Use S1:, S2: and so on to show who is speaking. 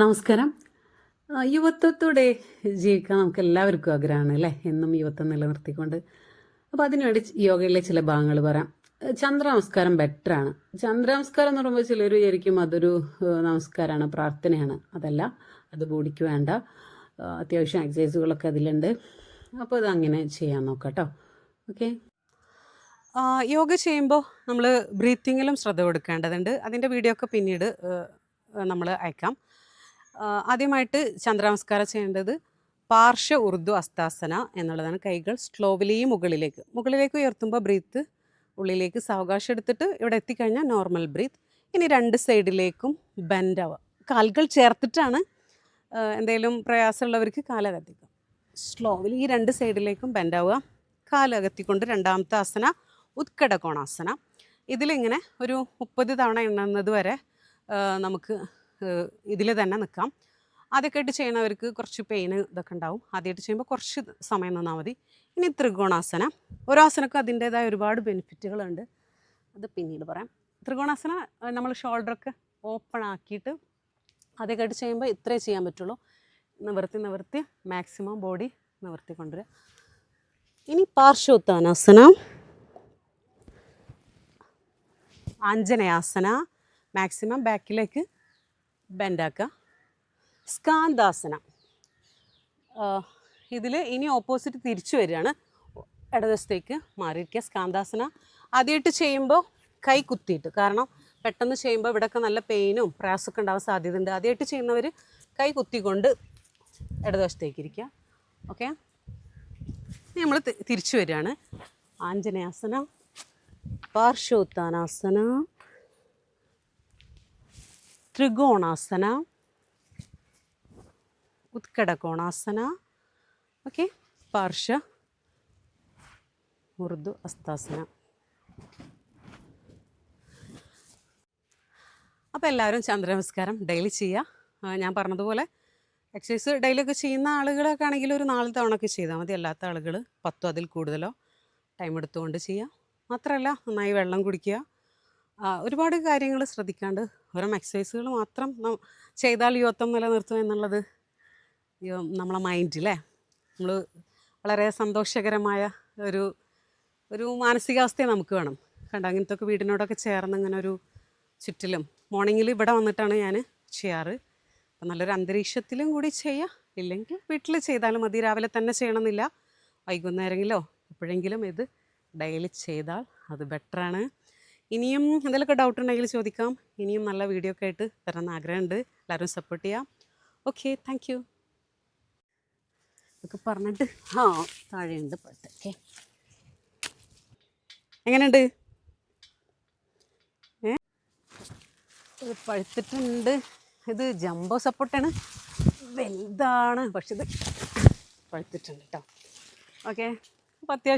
S1: നമസ്കാരം. യുവത്വത്തോടെ ജീവിക്കാൻ നമുക്ക് എല്ലാവർക്കും ആഗ്രഹമാണ് അല്ലേ? എന്നും യുവത്വം നിലനിർത്തിക്കൊണ്ട്. അപ്പോൾ അതിനുവേണ്ടി യോഗയിലെ ചില ഭാഗങ്ങൾ പറയാം. ചന്ദ്ര നമസ്കാരം ബെറ്ററാണ്. ചന്ദ്ര നമസ്കാരം എന്ന് പറയുമ്പോൾ ചിലർ വിചാരിക്കും അതൊരു നമസ്കാരമാണ് പ്രാർത്ഥനയാണ്. അതല്ല അത് ബോഡിക്ക് വേണ്ട. അത്യാവശ്യം എക്സസൈസുകളൊക്കെ അതിലുണ്ട്. അപ്പോൾ അത് അങ്ങനെ ചെയ്യാൻ നോക്കാം ഓക്കെ?
S2: യോഗ ചെയ്യുമ്പോൾ നമ്മൾ ബ്രീത്തിങ്ങിലും ശ്രദ്ധ കൊടുക്കേണ്ടതുണ്ട്. അതിന്റെ വീഡിയോ ഒക്കെ പിന്നീട് നമ്മൾ അയക്കാം. ആദ്യമായിട്ട് ചന്ദ്രനമസ്കാരം ചെയ്യേണ്ടത് പാർശ്വ ഉർദു അസ്താസന എന്നുള്ളതാണ്. കൈകൾ സ്ലോവിലി മുകളിലേക്ക്. മുകളിലേക്ക് ഉയർത്തുമ്പോൾ ബ്രീത്ത് ഉള്ളിലേക്ക് സാവകാശം എടുത്തിട്ട് ഇവിടെ എത്തിക്കഴിഞ്ഞാൽ നോർമൽ ബ്രീത്ത്. ഇനി രണ്ട് സൈഡിലേക്കും ബെൻഡ് ബെൻഡാവുക കാലുകൾ ചേർത്തിട്ടാണ് എന്തെങ്കിലും പ്രയാസമുള്ളവർക്ക് കാലകത്തിക്കുക സ്ലോവിലി ഈ രണ്ട് സൈഡിലേക്കും ബെൻഡ് ബെൻഡാവുക കാലകത്തിക്കൊണ്ട് രണ്ടാമത്തെ ആസന ഉത്കട കോണാസന. ഇതിലിങ്ങനെ ഒരു മുപ്പത് തവണ എണ്ണുന്നത് വരെ നമുക്ക് ഇതിൽ തന്നെ നിൽക്കാം അതൊക്കെ ആയിട്ട് ചെയ്യണവർക്ക് കുറച്ച് പെയിൻ ഇതൊക്കെ ഉണ്ടാവും. ആദ്യമായിട്ട് ചെയ്യുമ്പോൾ കുറച്ച് സമയം നിന്നാൽ മതി. ഇനി ത്രികോണാസന. ഓരോ ആസനക്കും അതിന്റേതായ ഒരുപാട് ബെനിഫിറ്റുകളുണ്ട്. അത് പിന്നീട് പറയാം. ത്രികോണാസന നമ്മൾ ഷോൾഡറൊക്കെ ഓപ്പൺ ആക്കിയിട്ട് അതൊക്കെ ആയിട്ട് ചെയ്യുമ്പോൾ ഇത്രേ ചെയ്യാൻ പറ്റുള്ളൂ. നിവർത്തി നിവർത്തി. മാക്സിമം ബോഡി നിവർത്തി കൊണ്ടുവരിക ഇനി പാർശ്വോത്താനാസന. ആഞ്ജനയാസന. മാക്സിമം ബാക്കിലേക്ക് ബെൻഡാക്കുക. സ്കാന്താസന. ഇതിൽ ഇനി ഓപ്പോസിറ്റ് തിരിച്ചു വരികയാണ്. ഇടതുവശത്തേക്ക് മാറിയിരിക്കുക സ്കാന്താസന. ആദ്യമായിട്ട് ചെയ്യുമ്പോൾ കൈ കുത്തിയിട്ട് കാരണം പെട്ടെന്ന് ചെയ്യുമ്പോൾ ഇവിടെയൊക്കെ നല്ല പെയിനും പ്രയാസമൊക്കെ ഉണ്ടാവാൻ സാധ്യതയുണ്ട്. ആദ്യമായിട്ട് ചെയ്യുന്നവർ കൈ കുത്തിക്കൊണ്ട് ഇടതുവശത്തേക്ക് ഇരിക്കുക. ഓക്കെ നമ്മൾ തിരിച്ചു വരികയാണ്. ആഞ്ജനയാസന പാർശ്വോത്താനാസന ത്രികോണാസന ഉത്കടകോണാസന ഓക്കെ പാർശ്വ ഉറുദു അസ്താസന. അപ്പോൾ എല്ലാവരും ചന്ദ്ര നമസ്കാരം ഡെയിലി ചെയ്യുക ഞാൻ പറഞ്ഞതുപോലെ എക്സസൈസ് ഡെയിലി ഒക്കെ ചെയ്യുന്ന ആളുകളൊക്കെ ആണെങ്കിൽ ഒരു നാല് തവണ ഒക്കെ ചെയ്താൽ മതി. അല്ലാത്ത ആളുകൾ പത്തോ അതിൽ കൂടുതലോ ടൈം എടുത്തുകൊണ്ട് ചെയ്യുക. മാത്രമല്ല നന്നായി വെള്ളം കുടിക്കുക. ഒരുപാട് കാര്യങ്ങൾ ശ്രദ്ധിക്കാണ്ട് വെറും എക്സസൈസുകൾ മാത്രം ചെയ്താൽ യുവത്വം നിലനിർത്തുക എന്നുള്ളത് നമ്മളെ മൈൻഡിലേ നമ്മൾ വളരെ സന്തോഷകരമായ ഒരു ഒരു മാനസികാവസ്ഥയെ നമുക്ക് വേണം. കണ്ട? അങ്ങനത്തെ ഒക്കെ വീടിനോടൊക്കെ ചേർന്ന് ഇങ്ങനെ ഒരു ചുറ്റിലും. മോർണിംഗിൽ ഇവിടെ വന്നിട്ടാണ് ഞാൻ ചെയ്യാറ്. അപ്പം നല്ലൊരു അന്തരീക്ഷത്തിലും കൂടി ചെയ്യുക ഇല്ലെങ്കിൽ വീട്ടിൽ ചെയ്താലും മതി. രാവിലെ തന്നെ ചെയ്യണമെന്നില്ല. വൈകുന്നേരങ്ങളിലോ എപ്പോഴെങ്കിലും ഇത് ഡെയിലി ചെയ്താൽ അത് ബെറ്ററാണ് ഇനിയും എന്തെങ്കിലുമൊക്കെ ഡൗട്ട് ഉണ്ടെങ്കിൽ ചോദിക്കാം. ഇനിയും നല്ല വീഡിയോ ഒക്കെ ആയിട്ട് തരാൻ ആഗ്രഹമുണ്ട്. എല്ലാവരും സപ്പോർട്ട് ചെയ്യാം. ഓക്കെ താങ്ക് യു ഒക്കെ പറഞ്ഞിട്ട് ആ താഴെയുണ്ട് പഴുത്ത് ഓക്കെ എങ്ങനെയുണ്ട് ഇത് പഴുത്തിട്ടുണ്ട്. ഇത് ജംബോ സപ്പോർട്ടാണ് വലുതാണ്. പക്ഷെ ഇത് പഴുത്തിട്ടുണ്ട് കേട്ടോ ഓക്കെ അപ്പോൾ അത്യാവശ്യം